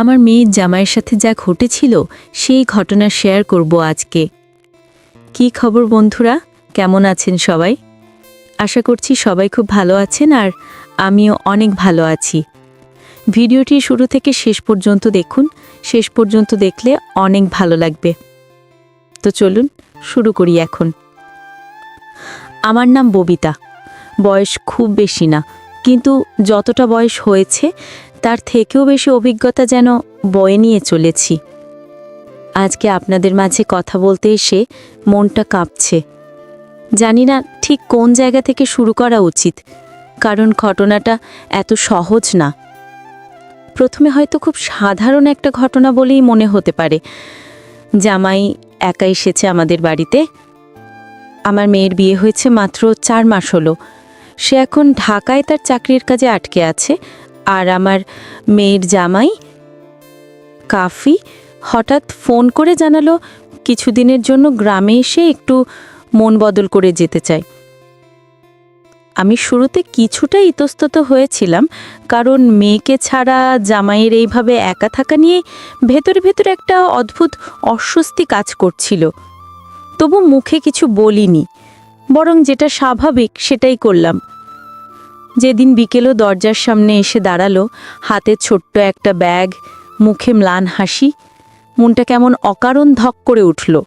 আমার মেয়ের জামাইয়ের সাথে যা ঘটেছিল, সেই ঘটনা শেয়ার করব আজকে। কি খবর বন্ধুরা? কেমন আছেন সবাই? আশা করছি সবাই খুব ভালো আছেন আর আমিও অনেক ভালো আছি। ভিডিওটি শুরু থেকে শেষ পর্যন্ত দেখুন। শেষ পর্যন্ত দেখলে অনেক ভালো লাগবে। তো চলুন, শুরু করি এখন। আমার নাম ববিতা। বয়স খুব বেশি না, কিন্তু যতটা বয়স হয়েছে তার থেকেও বেশি অভিজ্ঞতা যেন বয়ে নিয়ে চলেছি। আজকে আপনাদের মাঝে কথা বলতে এসে মনটা কাঁপছে। জানি না ঠিক কোন জায়গা থেকে শুরু করা উচিত, কারণ ঘটনাটা এত সহজ না। প্রথমে হয়তো খুব সাধারণ একটা ঘটনা বলেই মনে হতে পারে। জামাই একা এসেছে আমাদের বাড়িতে। আমার মেয়ের বিয়ে হয়েছে মাত্র চার মাস হলো। সে এখন ঢাকায় তার চাকরির কাজে আটকে আছে। আর আমার মেয়ের জামাই, কাফি, হঠাৎ ফোন করে জানালো কিছুদিনের জন্য গ্রামে এসে একটু মন বদল করে যেতে চাই আমি শুরুতে কিছুটা ইতস্তত হয়েছিলাম, কারণ মেয়েকে ছাড়া জামাইয়ের এইভাবে একা থাকা নিয়ে ভেতরে ভেতরে একটা অদ্ভুত অস্বস্তি কাজ করছিল। তবু মুখে কিছু বলিনি, বরং যেটা স্বাভাবিক সেটাই করলাম। যেদিন বিকেলও দরজার সামনে এসে দাঁড়াল, হাতে ছোট্ট একটা ব্যাগ, মুখে ম্লান হাসি, মনটা কেমন অকারণ ধক করে উঠল।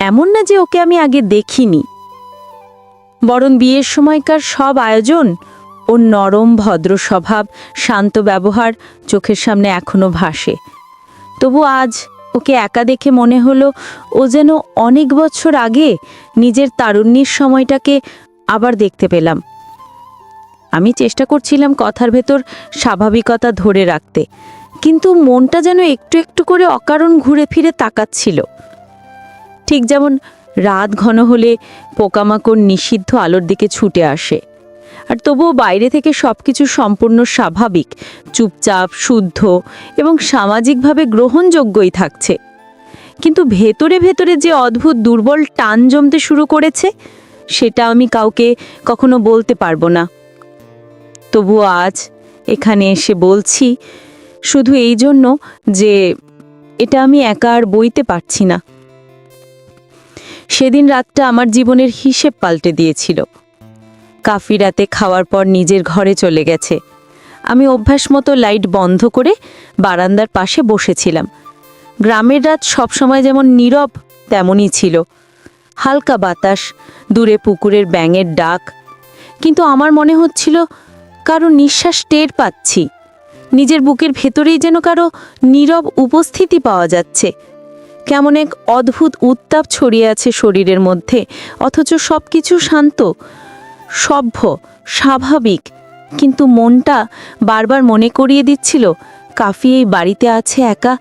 এমন না যে ওকে আমি আগে দেখিনি। বরং বিয়ের সময়কার সব আয়োজন ও নরম ভদ্র স্বভাব শান্ত ব্যবহার চোখের সামনে এখনও ভাসে। তবু আজ ওকে একা দেখে মনে হলো ও যেন অনেক বছর আগে নিজের তারুণ্যের সময়টাকে আবার দেখতে পেলাম। আমি চেষ্টা করছিলাম কথার ভেতর স্বাভাবিকতা ধরে রাখতে, কিন্তু মনটা যেন একটু একটু করে অকারণ ঘুরে ফিরে তাকাচ্ছিল। ঠিক যেমন রাত ঘন হলে পোকামাকড় নিষিদ্ধ আলোর দিকে ছুটে আসে, আর তবুও বাইরে থেকে সব কিছু সম্পূর্ণ স্বাভাবিক, চুপচাপ, শুদ্ধ এবং সামাজিকভাবে গ্রহণযোগ্যই থাকছে। কিন্তু ভেতরে ভেতরে যে অদ্ভুত দুর্বল টান জমতে শুরু করেছে, সেটা আমি কাউকে কখনো বলতে পারব না। তবুও আজ এখানে এসে বলছি শুধু এই জন্য যে এটা আমি একা আর বইতে পারছি না। সেদিন রাতটা আমার জীবনের হিসেব পাল্টে দিয়েছিল। কাফি রাতে খাওয়ার পর নিজের ঘরে চলে গেছে। আমি অভ্যাস মতো লাইট বন্ধ করে বারান্দার পাশে বসেছিলাম। গ্রামের রাত সবসময় যেমন নীরব, তেমনই ছিল। হালকা বাতাস, দূরে পুকুরের ব্যাঙের ডাক। কিন্তু আমার মনে হচ্ছিল কারও নিঃশ্বাস টের পাচ্ছি। নিজের বুকের ভেতরেই যেন কারও নীরব উপস্থিতি পাওয়া যাচ্ছে। কেমন এক অদ্ভুত উত্তাপ ছড়িয়ে আছে শরীরের মধ্যে, অথচ সব কিছু শান্ত, সভ্য, স্বাভাবিক। কিন্তু মনটা বারবার মনে করিয়ে দিচ্ছিল, কাফি এই বাড়িতে আছে একা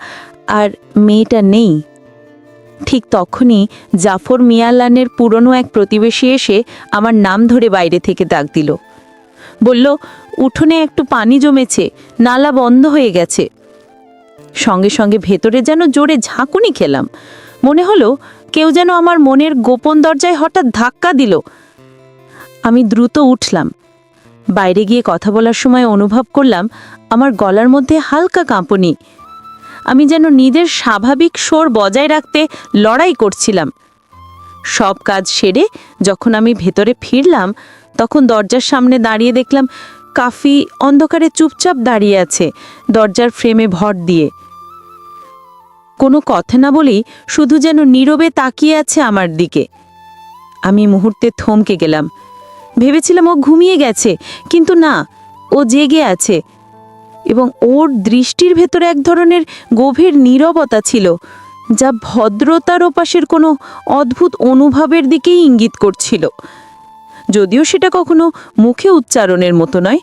আর মেয়েটা নেই। ঠিক তখনই জাফর মিয়ালানের পুরনো এক প্রতিবেশী এসে আমার নাম ধরে বাইরে থেকে ডাক দিল। বলল, উঠোনে একটু পানি জমেছে, নালা বন্ধ হয়ে গেছে। সঙ্গে সঙ্গে ভেতরে যেন জোরে ঝাঁকুনি খেলাম। মনে হলো, কেউ যেন আমার মনের গোপন দরজায় হঠাৎ ধাক্কা দিল। আমি দ্রুত উঠলাম। বাইরে গিয়ে কথা বলার সময় অনুভব করলাম, আমার গলার মধ্যে হালকা কাঁপুনি। আমি যেন নিজের স্বাভাবিক স্বর বজায় রাখতে লড়াই করছিলাম। সব কাজ সেরে যখন আমি ভেতরে ফিরলাম তখন দরজার সামনে দাঁড়িয়ে দেখলাম কাফি অন্ধকারে চুপচাপ দাঁড়িয়ে আছে দরজার ফ্রেমে ভর দিয়ে। কোনো কথা না বলেই শুধু যেন নীরবে তাকিয়ে আছে আমার দিকে। আমি মুহূর্তে থমকে গেলাম। ভেবেছিলাম ও ঘুমিয়ে গেছে, কিন্তু না, ও জেগে আছে এবং ওর দৃষ্টির ভেতরে এক ধরনের গভীর নীরবতা ছিল, যা ভদ্রতার ওপাশের কোনো অদ্ভুত অনুভবের দিকেই ইঙ্গিত করছিল। যদিও সেটা কখনো মুখে উচ্চারণের মতো নয়।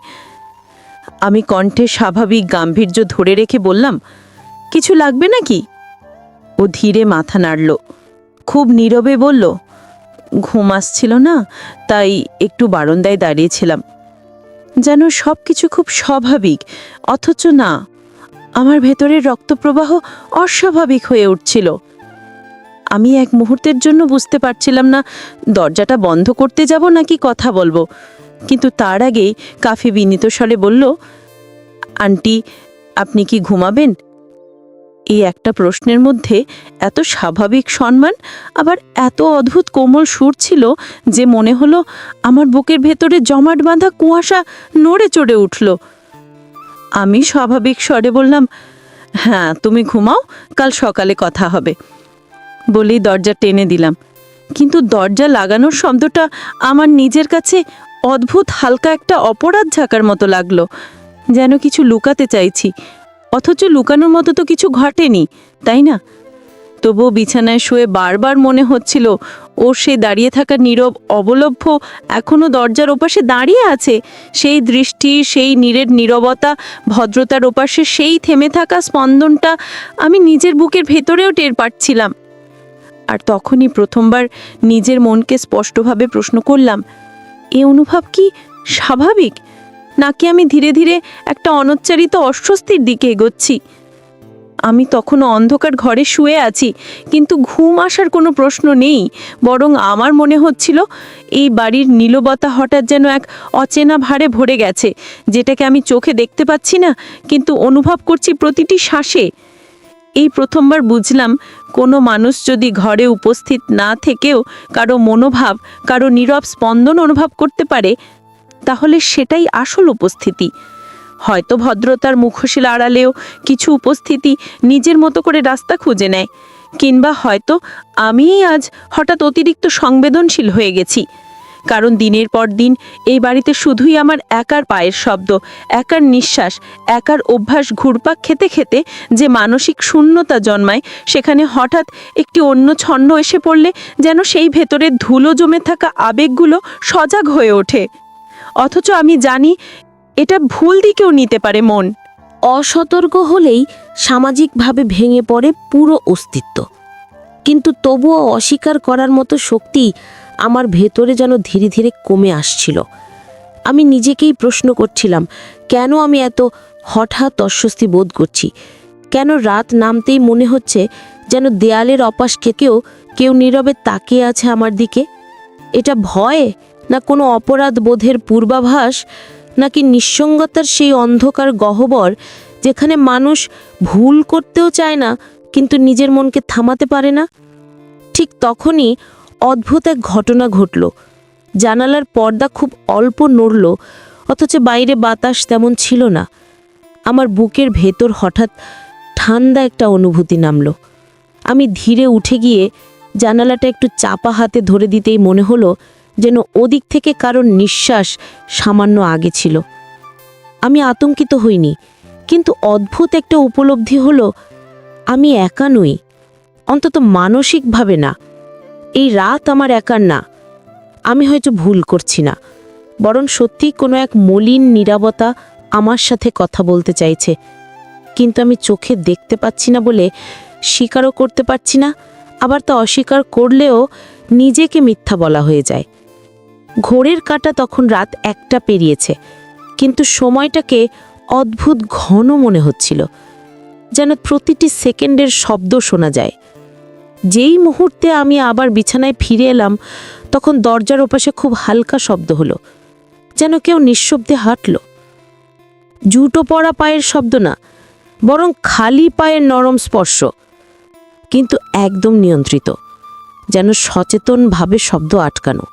আমি কণ্ঠে স্বাভাবিক গাম্ভীর্য ধরে রেখে বললাম, কিছু লাগবে নাকি? ও ধীরে মাথা নাড়ল, খুব নীরবে বলল, ঘুম আসছিল না, তাই একটু বারান্দায় দাঁড়িয়েছিলাম। যেন সব কিছু খুব স্বাভাবিক, অথচ না, আমার ভেতরের রক্তপ্রবাহ অস্বাভাবিক হয়ে উঠছিল। আমি এক মুহূর্তের জন্য বুঝতে পারছিলাম না, দরজাটা বন্ধ করতে যাব নাকি কথা বলব? কিন্তু তার আগেই কাফি বিনীত স্বরে বলল, আন্টি, আপনি কি ঘুমাবেন? এই একটা প্রশ্নের মধ্যে এত স্বাভাবিক সম্মান, আবার এত অদ্ভুত কোমল সুর ছিল যে মনে হলো আমার বুকের ভেতরে জমাট বাঁধা কুয়াশা নড়ে চড়ে উঠল। আমি স্বাভাবিক স্বরে বললাম হ্যাঁ তুমি ঘুমাও, কাল সকালে কথা হবে। বলেই দরজা টেনে দিলাম। কিন্তু দরজা লাগানোর শব্দটা আমার নিজের কাছে অদ্ভুত হালকা একটা অপরাধ ঝাঁকার মতো লাগল। যেন কিছু লুকাতে চাইছি। অথচ লুকানোর মতো তো কিছু ঘটেনি, তাই না? তবুও বিছানায় শুয়ে বারবার মনে হচ্ছিল ও সে দাঁড়িয়ে থাকা নীরব অবলভ্য এখনও দরজার ওপাশে দাঁড়িয়ে আছে। সেই দৃষ্টি, সেই নীরের নীরবতা, ভদ্রতার ওপাশে সেই থেমে থাকা স্পন্দনটা আমি নিজের বুকের ভেতরেও টের পাচ্ছিলাম। আর তখনই প্রথমবার নিজের মনকে স্পষ্টভাবে প্রশ্ন করলাম, এ অনুভব কি স্বাভাবিক? নাকি আমি ধীরে ধীরে একটা অনোচ্চারিত অস্বস্তির দিকে এগোচ্ছি? আমি তখনও অন্ধকার ঘরে শুয়ে আছি, কিন্তু ঘুম আসার কোনো প্রশ্ন নেই, বরং আমার মনে হচ্ছিল এই বাড়ির নীলবতা হঠাৎ যেন এক অচেনা ভারে ভরে গেছে, যেটাকে আমি চোখে দেখতে পাচ্ছি না, কিন্তু অনুভব করছি প্রতিটি শ্বাসে। এই প্রথমবার বুঝলাম কোনো মানুষ যদি ঘরে উপস্থিত না থেকেও কারও মনোভাব, কারও নীরব স্পন্দন অনুভব করতে পারে, তাহলে সেটাই আসল উপস্থিতি। হয়তো ভদ্রতার মুখোশিল আড়ালেও কিছু উপস্থিতি নিজের মতো করে রাস্তা খুঁজে নেয়, কিংবা হয়তো আমিই আজ হঠাৎ অতিরিক্ত সংবেদনশীল হয়ে গেছি। কারণ দিনের পর দিন এই বাড়িতে শুধুই আমার একার পায়ের শব্দ, একার নিঃশ্বাস, একার অভ্যাস ঘুরপাক খেতে খেতে যে মানসিক শূন্যতা জন্মায়, সেখানে হঠাৎ একটি অন্য ছন্ন এসে পড়লে যেন সেই ভেতরে ধুলো জমে থাকা আবেগগুলো সজাগ হয়ে ওঠে। অথচ আমি জানি এটা ভুল দিকেও নিতে পারে মন। অসতর্ক হলেই সামাজিকভাবে ভেঙে পড়ে পুরো অস্তিত্ব। কিন্তু তবুও অস্বীকার করার মতো শক্তি আমার ভেতরে যেন ধীরে ধীরে কমে আসছিল। আমি নিজেকেই প্রশ্ন করছিলাম, কেন আমি এত হঠাৎ অস্বস্তি বোধ করছি? কেন রাত নামতেই মনে হচ্ছে যেন দেয়ালের অপাশ কেউ কেউ নীরবে তাকিয়ে আছে আমার দিকে? এটা ভয় না কোনো অপরাধ বোধের পূর্বাভাস, নাকি নিঃসঙ্গতার সেই অন্ধকার গহ্বর যেখানে মানুষ ভুল করতেও চায় না, কিন্তু নিজের মনকে থামাতে পারে না? ঠিক তখনই অদ্ভুত এক ঘটনা ঘটল। জানালার পর্দা খুব অল্প নড়ল, অথচ বাইরে বাতাস তেমন ছিল না। আমার বুকের ভেতর হঠাৎ ঠান্ডা একটা অনুভূতি নামলো। আমি ধীরে উঠে গিয়ে জানালাটা একটু চাপা হাতে ধরে দিতেই মনে হলো যেন ওদিক থেকে কারোর নিঃশ্বাস সামান্য আগে ছিল। আমি আতঙ্কিত হইনি, কিন্তু অদ্ভুত একটা উপলব্ধি হলো, আমি একা নই, অন্তত মানসিকভাবে না। এই রাত আমার একার না। আমি হয়তো ভুল করছি না। বরং সত্যিই কোনো এক মলিন নীরবতা আমার সাথে কথা বলতে চাইছে। কিন্তু আমি চোখে দেখতে পাচ্ছি না বলে স্বীকারও করতে পারছি না। আবার তা অস্বীকার করলেও নিজেকে মিথ্যা বলা হয়ে যায়। ঘোরের কাটা তখন রাত একটা পেরিয়েছে। কিন্তু সময়টাকে অদ্ভুত ঘন মনে হচ্ছিল। যেন প্রতিটি সেকেন্ডের শব্দ শোনা যায়। যেই মুহূর্তে আমি আবার বিছানায় ফিরে এলাম, তখন দরজার ওপাশে খুব হালকা শব্দ হলো, যেন কেউ নিঃশব্দে হাঁটল। জুটো পড়া পায়ের শব্দ না, বরং খালি পায়ের নরম স্পর্শ, কিন্তু একদম নিয়ন্ত্রিত, যেন সচেতনভাবে শব্দ আটকানো।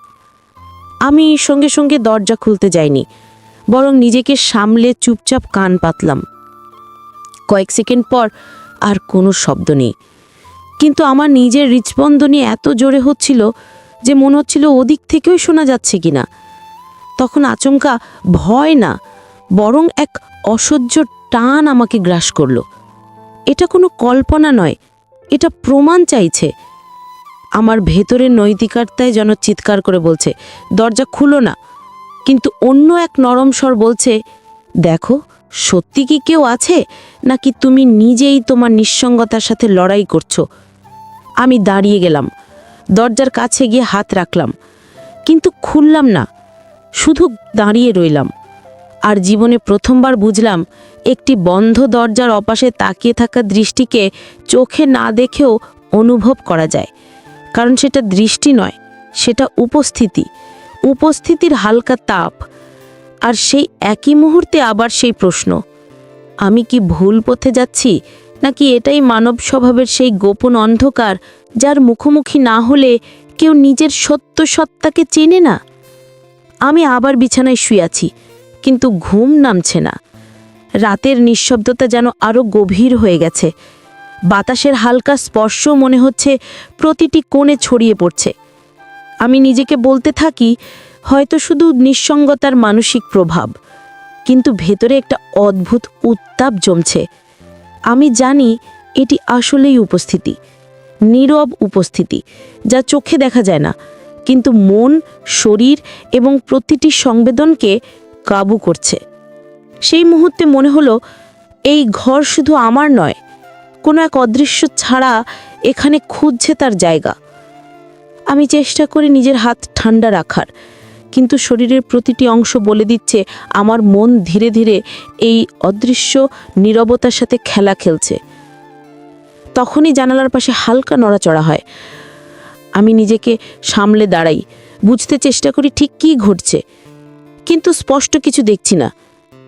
আমি সঙ্গে সঙ্গে দরজা খুলতে যাইনি, বরং নিজেকে সামলে চুপচাপ কান পাতলাম। কয়েক সেকেন্ড পর আর কোনো শব্দ নেই। কিন্তু আমার নিজের হৃৎস্পন্দনী এত জোরে হচ্ছিল যে মনে হচ্ছিল ওদিক থেকেও শোনা যাচ্ছে কিনা। তখন আচমকা ভয় না, বরং এক অসহ্য টান আমাকে গ্রাস করল। এটা কোনো কল্পনা নয়, এটা প্রমাণ চাইছে। আমার ভেতরের নৈতিকার্তায় যেন চিৎকার করে বলছে, দরজা খুলো না। কিন্তু অন্য এক নরম স্বর বলছে, দেখো সত্যি কি কেউ আছে? নাকি তুমি নিজেই তোমার নিঃসঙ্গতার সাথে লড়াই করছ? আমি দাঁড়িয়ে গেলাম। দরজার কাছে গিয়ে হাত রাখলাম। কিন্তু খুললাম না। শুধু দাঁড়িয়ে রইলাম। আর জীবনে প্রথমবার বুঝলাম, একটি বন্ধ দরজার অপাশে তাকিয়ে থাকা দৃষ্টিকে চোখে না দেখেও অনুভব করা যায়। কারণ সেটা দৃষ্টি নয়, সেটা উপস্থিতি। উপস্থিতির হালকা তাপ। আর সেই একই মুহূর্তে আবার সেই প্রশ্ন, আমি কি ভুল পথে যাচ্ছি, নাকি এটাই মানব স্বভাবের সেই গোপন অন্ধকার, যার মুখোমুখি না হলে কেউ নিজের সত্য সত্তাকে চেনে না? আমি আবার বিছানায় শুয়ে আছি, কিন্তু ঘুম নামছে না। রাতের নিঃশব্দতা যেন আরও গভীর হয়ে গেছে। বাতাসের হালকা স্পর্শ মনে হচ্ছে প্রতিটি কোণে ছড়িয়ে পড়ছে। আমি নিজেকে বলতে থাকি হয়তো শুধু নিঃসঙ্গতার মানসিক প্রভাব, কিন্তু ভেতরে একটা অদ্ভুত উত্তাপ জমছে। আমি জানি এটি আসলেই উপস্থিতি, নীরব উপস্থিতি, যা চোখে দেখা যায় না, কিন্তু মন, শরীর এবং প্রতিটি সংবেদনকে কাবু করছে। সেই মুহূর্তে মনে হলো, এই ঘর শুধু আমার নয়, কোনো এক অদৃশ্য ছাড়া এখানে খুঁজছে তার জায়গা। আমি চেষ্টা করি নিজের হাত ঠান্ডা রাখার কিন্তু শরীরের প্রতিটি অংশ বলে দিচ্ছে, আমার মন ধীরে ধীরে এই অদৃশ্য নীরবতার সাথে খেলা খেলছে। তখনই জানালার পাশে হালকা নড়াচড়া হয়। আমি নিজেকে সামলে দাঁড়াই, বুঝতে চেষ্টা করি ঠিক কী ঘটছে। কিন্তু স্পষ্ট কিছু দেখছি না,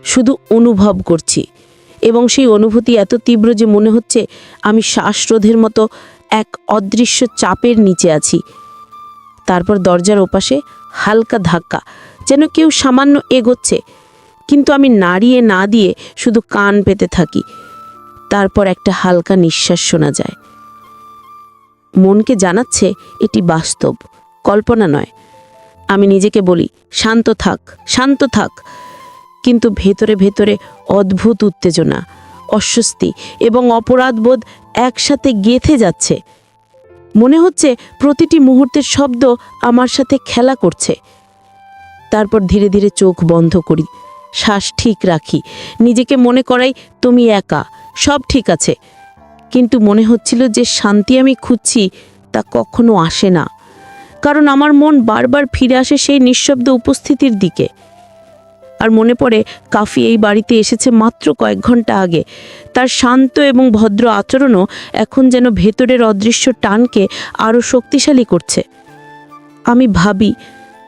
শুধু অনুভব করছি। এবং সেই অনুভূতি এত তীব্র যে মনে হচ্ছে আমি শ্বাসরোধের মতো এক অদৃশ্য চাপের নিচে আছি। তারপর দরজার ওপাশে হালকা ধাক্কা, যেন কেউ সামান্য এগোচ্ছে। কিন্তু আমি নাড়িয়ে না দিয়ে শুধু কান পেতে থাকি। তারপর একটা হালকা নিঃশ্বাস শোনা যায়। মনকে জানাচ্ছে এটি বাস্তব, কল্পনা নয়। আমি নিজেকে বলি, শান্ত থাক শান্ত থাক। কিন্তু ভেতরে ভেতরে অদ্ভুত উত্তেজনা, অস্বস্তি এবং অপরাধবোধ একসাথে গেথে যাচ্ছে। মনে হচ্ছে প্রতিটি মুহূর্তের শব্দ আমার সাথে খেলা করছে। তারপর ধীরে ধীরে চোখ বন্ধ করি, শ্বাস ঠিক রাখি, নিজেকে মনে করাই তুমি একা, সব ঠিক আছে। কিন্তু মনে হচ্ছিল যে শান্তি আমি খুঁজছি তা কখনো আসে না, কারণ আমার মন বারবার ফিরে আসে সেই নিঃশব্দ উপস্থিতির দিকে। আর মনে পড়ে, কাফি এই বাড়িতে এসেছে মাত্র কয়েক ঘণ্টা আগে। তার শান্ত এবং ভদ্র আচরণও এখন যেন ভেতরের অদৃশ্য টানকে আরও শক্তিশালী করছে। আমি ভাবি,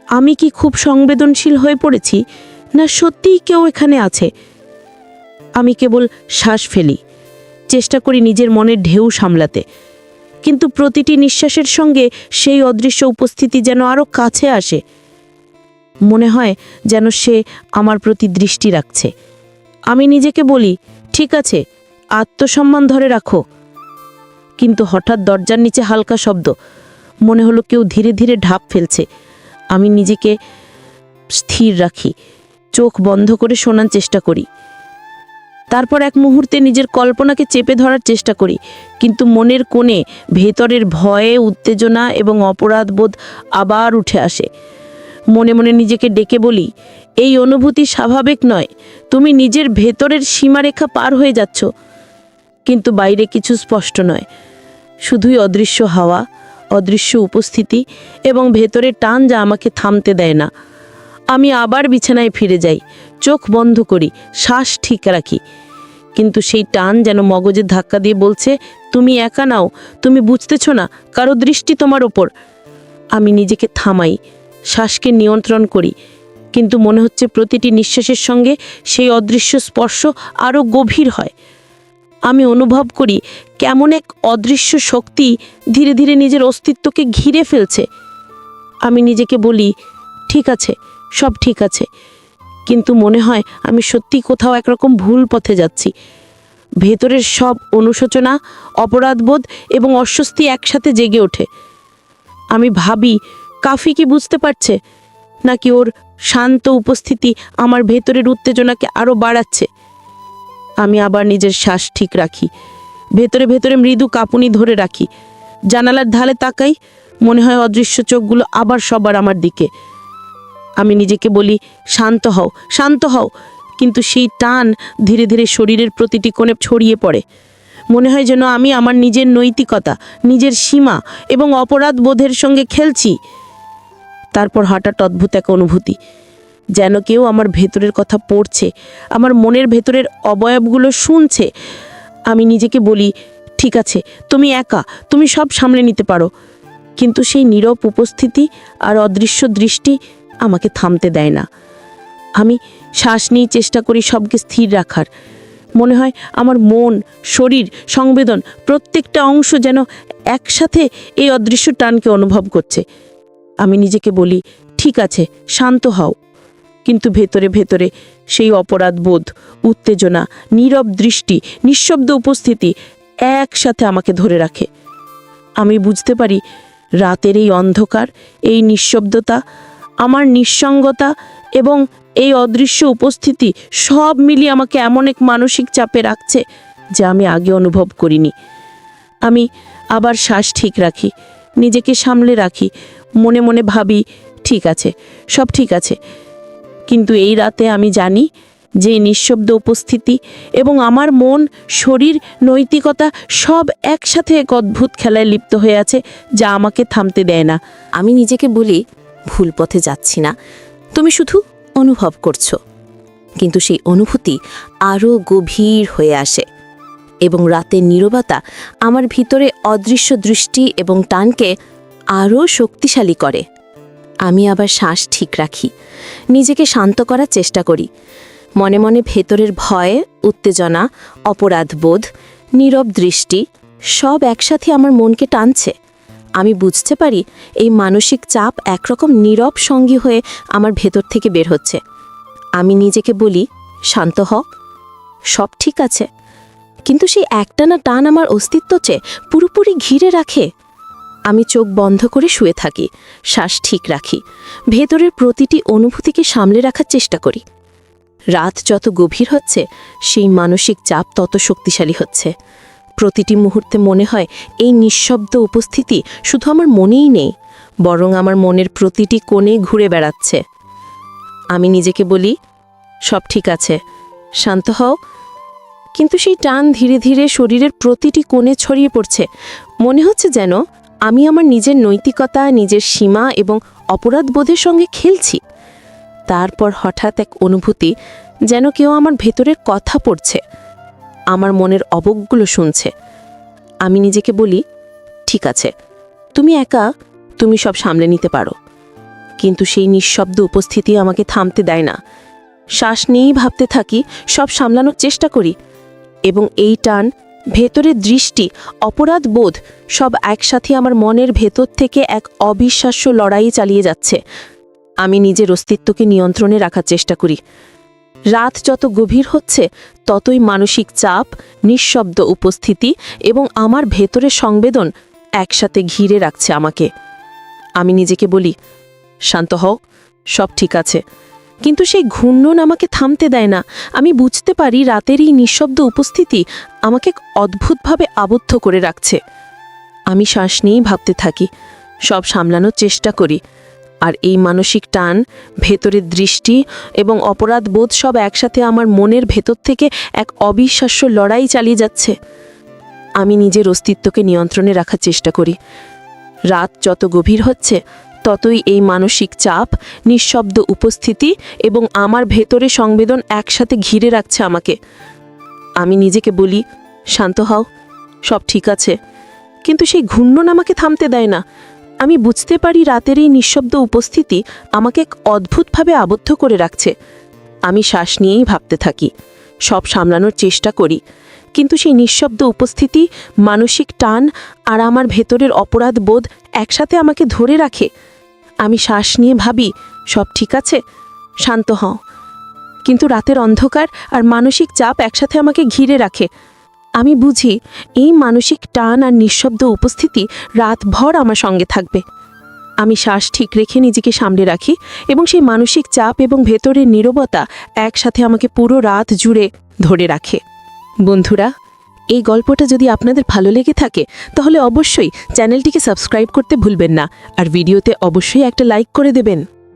আমি কি খুব সংবেদনশীল হয়ে পড়েছি, না সত্যিই কেউ এখানে আছে? আমি কেবল শ্বাস ফেলি, চেষ্টা করি নিজের মনের ঢেউ সামলাতে। কিন্তু প্রতিটি নিঃশ্বাসের সঙ্গে সেই অদৃশ্য উপস্থিতি যেন আরও কাছে আসে। মনে হয় যেন সে আমার প্রতি দৃষ্টি রাখছে। আমি নিজেকে বলি, ঠিক আছে, আত্মসম্মান ধরে রাখো। কিন্তু হঠাৎ দরজার নিচে হালকা শব্দ, মনে হলো কেউ ধীরে ধীরে ঢাপ ফেলছে। আমি নিজেকে স্থির রাখি, চোখ বন্ধ করে শোনার চেষ্টা করি। তারপর এক মুহূর্তে নিজের কল্পনাকে চেপে ধরার চেষ্টা করি, কিন্তু মনের কোণে ভেতরের ভয়ে উত্তেজনা এবং অপরাধবোধ আবার উঠে আসে। মনে মনে নিজেকে ডেকে বলি, এই অনুভূতি স্বাভাবিক নয়। তুমি নিজের ভেতরের সীমারেখা পার হয়ে যাচ্ছ। কিন্তু বাইরে কিছু স্পষ্ট নয়। শুধুই অদৃশ্য হাওয়া, অদৃশ্য উপস্থিতি এবং ভেতরের টান যা আমাকে থামতে দেয় না। আমি আবার বিছানায় ফিরে যাই, চোখ বন্ধ করি, শ্বাস ঠিক রাখি। কিন্তু সেই টান যেন মগজে ধাক্কা দিয়ে বলছে, তুমি একা নাও, তুমি বুঝতেছ না, কারও দৃষ্টি তোমার ওপর। আমি নিজেকে থামাই শ্বাসকে নিয়ন্ত্রণ করি। কিন্তু মনে হচ্ছে প্রতিটি নিঃশ্বাসের সঙ্গে সেই অদৃশ্য স্পর্শ আরও গভীর হয়। আমি অনুভব করি কেমন এক অদৃশ্য শক্তি ধীরে ধীরে নিজের অস্তিত্বকে ঘিরে ফেলছে। আমি নিজেকে বলি, ঠিক আছে, সব ঠিক আছে। কিন্তু মনে হয় আমি সত্যি কোথাও একরকম ভুল পথে যাচ্ছি। ভেতরের সব অনুশোচনা, অপরাধবোধ এবং অস্বস্তি একসাথে জেগে ওঠে। আমি ভাবি কাফি কি বুঝতে পারছে? নাকি ওর শান্ত উপস্থিতি আমার ভেতরের উত্তেজনাকে আরও বাড়াচ্ছে? আমি আবার নিজের শ্বাস ঠিক রাখি। ভেতরে ভেতরে মৃদু কাঁপুনি ধরে রাখি। জানালার ধালে তাকাই, মনে হয় অদৃশ্য চোখগুলো আবার সবার আমার দিকে। আমি নিজেকে বলি, শান্ত হও শান্ত হও। কিন্তু সেই টান ধীরে ধীরে শরীরের প্রতিটি কোণে ছড়িয়ে পড়ে। মনে হয় যেন আমি আমার নিজের নৈতিকতা, নিজের সীমা এবং অপরাধ বোধের সঙ্গে খেলছি। তারপর হঠাৎ অদ্ভুত এক অনুভূতি। যেন কেউ আমার ভেতরের কথা পড়ছে, আমার মনের ভেতরের অবয়বগুলো শুনছে। আমি নিজেকে বলি, ঠিক আছে, তুমি একা, তুমি সব সামলে নিতে পারো। কিন্তু সেই নীরব উপস্থিতি আর অদৃশ্য দৃষ্টি আমাকে থামতে দেয় না। আমি শ্বাস নিয়ে চেষ্টা করি সবকে স্থির রাখার। মনে হয় আমার মন, শরীর, সংবেদন প্রত্যেকটা অংশ যেন একসাথে এই অদৃশ্য টানকে অনুভব করছে। আমি নিজেকে বলি, ঠিক আছে, শান্ত হও। কিন্তু ভেতরে ভেতরে সেই অপরাধ বোধ, উত্তেজনা, নীরব দৃষ্টি, নিঃশব্দ উপস্থিতি একসাথে আমাকে ধরে রাখে। আমি বুঝতে পারি, রাতের এই অন্ধকার, এই নিঃশব্দতা, আমার নিঃসঙ্গতা এবং এই অদৃশ্য উপস্থিতি সব মিলিয়ে আমাকে এমন এক মানসিক চাপে রাখছে যা আমি আগে অনুভব করিনি। আমি আবার শ্বাস ঠিক রাখি। নিজেকে সামলে রাখি। মনে মনে ভাবি, ঠিক আছে, সব ঠিক আছে। কিন্তু এই রাতে আমি জানি যে নিঃশব্দ উপস্থিতি এবং আমার মন, শরীর, নৈতিকতা সব একসাথে এক অদ্ভুত খেলায় লিপ্ত হয়ে আছে যা আমাকে থামতে দেয় না। আমি নিজেকে বলি, ভুল পথে যাচ্ছি না। তুমি শুধু অনুভব করছ। কিন্তু সেই অনুভূতি আরও গভীর হয়ে আসে। এবং রাতের নীরবতা আমার ভিতরে অদৃশ্য দৃষ্টি এবং টানকে আরও শক্তিশালী করে। আমি আবার শ্বাস ঠিক রাখি, নিজেকে শান্ত করার চেষ্টা করি। মনে মনে ভেতরের ভয়, উত্তেজনা অপরাধবোধ নীরব দৃষ্টি সব একসাথে আমার মনকে টানছে। আমি বুঝতে পারি এই মানসিক চাপ একরকম নীরব সঙ্গী হয়ে আমার ভেতর থেকে বের হচ্ছে। আমি নিজেকে বলি, শান্ত হ, সব ঠিক আছে। কিন্তু সেই একটানা টান আমার অস্তিত্ব চেয়ে পুরোপুরি ঘিরে রাখে। আমি চোখ বন্ধ করে শুয়ে থাকি, শ্বাস ঠিক রাখি, ভেতরের প্রতিটি অনুভূতিকে সামলে রাখার চেষ্টা করি। রাত যত গভীর হচ্ছে, সেই মানসিক চাপ তত শক্তিশালী হচ্ছে। প্রতিটি মুহূর্তে মনে হয় এই নিঃশব্দ উপস্থিতি শুধু আমার মনেই নেই, বরং আমার মনের প্রতিটি কোণে ঘুরে বেড়াচ্ছে। আমি নিজেকে বলি, সব ঠিক আছে, শান্ত হও কিন্তু সেই টান ধীরে ধীরে শরীরের প্রতিটি কোণে ছড়িয়ে পড়ছে। মনে হচ্ছে যেন আমি আমার নিজের নৈতিকতা, নিজের সীমা এবং অপরাধবোধের সঙ্গে খেলছি। তারপর হঠাৎ এক অনুভূতি যেন কেউ আমার ভেতরের কথা পড়ছে। আমার মনের অবকগুলো শুনছে। আমি নিজেকে বলি, ঠিক আছে, তুমি একা, তুমি সব সামলে নিতে পারো। কিন্তু সেই নিঃশব্দ উপস্থিতি আমাকে থামতে দেয় না। শ্বাস নিয়েই ভাবতে থাকি, সব সামলানোর চেষ্টা করি। এবং এই টান, ভেতরের দৃষ্টি, অপরাধ বোধ, সব একসাথে আমার মনের ভেতর থেকে এক অবিশ্বাস্য লড়াই চালিয়ে যাচ্ছে। আমি নিজের অস্তিত্বকে নিয়ন্ত্রণে রাখার চেষ্টা করি। রাত যত গভীর হচ্ছে, ততই মানসিক চাপ, নিঃশব্দ উপস্থিতি এবং আমার ভেতরের সংবেদন একসাথে ঘিরে রাখছে আমাকে। আমি নিজেকে বলি, শান্ত হও, সব ঠিক আছে। কিন্তু সেই ঘূর্ণন আমাকে থামতে দেয় না। আমি বুঝতে পারি রাতের এই নিঃশব্দ উপস্থিতি আমাকে অদ্ভুতভাবে আবদ্ধ করে রাখছে। আমি শ্বাস নিয়েই ভাবতে থাকি, সব সামলানোর চেষ্টা করি, আর এই মানসিক টান, ভেতরের দৃষ্টি এবং অপরাধ বোধ সব একসাথে আমার মনের ভেতর থেকে এক অবিশ্বাস্য লড়াই চালিয়ে যাচ্ছে। আমি নিজের অস্তিত্বকে নিয়ন্ত্রণে রাখার চেষ্টা করি। রাত যত গভীর হচ্ছে ততই এই মানসিক চাপ, নিঃশব্দ উপস্থিতি এবং আমার ভেতরে সংবেদন একসাথে ঘিরে রাখছে আমাকে। আমি নিজেকে বলি, শান্ত হও, সব ঠিক আছে। কিন্তু সেই ঘূর্ণন আমাকে থামতে দেয় না। আমি বুঝতে পারি রাতের এই নিঃশব্দ উপস্থিতি আমাকে এক অদ্ভুতভাবে আবদ্ধ করে রাখছে। আমি শ্বাস নিয়েই ভাবতে থাকি, সব সামলানোর চেষ্টা করি, কিন্তু সেই নিঃশব্দ উপস্থিতি, মানসিক টান আর আমার ভেতরের অপরাধ বোধ একসাথে আমাকে ধরে রাখে। আমি শ্বাস নিয়ে ভাবি, সব ঠিক আছে? শান্ত হও। কিন্তু রাতের অন্ধকার আর মানসিক চাপ একসাথে আমাকে ঘিরে রাখে। আমি বুঝি, এই মানসিক টান আর নিঃশব্দ উপস্থিতি রাতভর আমার সঙ্গে থাকবে। আমি শ্বাস ঠিক রেখে নিজেকে সামলে রাখি এবং সেই মানসিক চাপ এবং ভেতরের নীরবতা একসাথে আমাকে পুরো রাত জুড়ে ধরে রাখে। বন্ধুরা এই গল্পটা যদি আপনাদের ভালো লেগে থাকে, তাহলে অবশ্যই চ্যানেলটিকে সাবস্ক্রাইব করতে ভুলবেন না। আর ভিডিওতে অবশ্যই একটা লাইক করে দেবেন।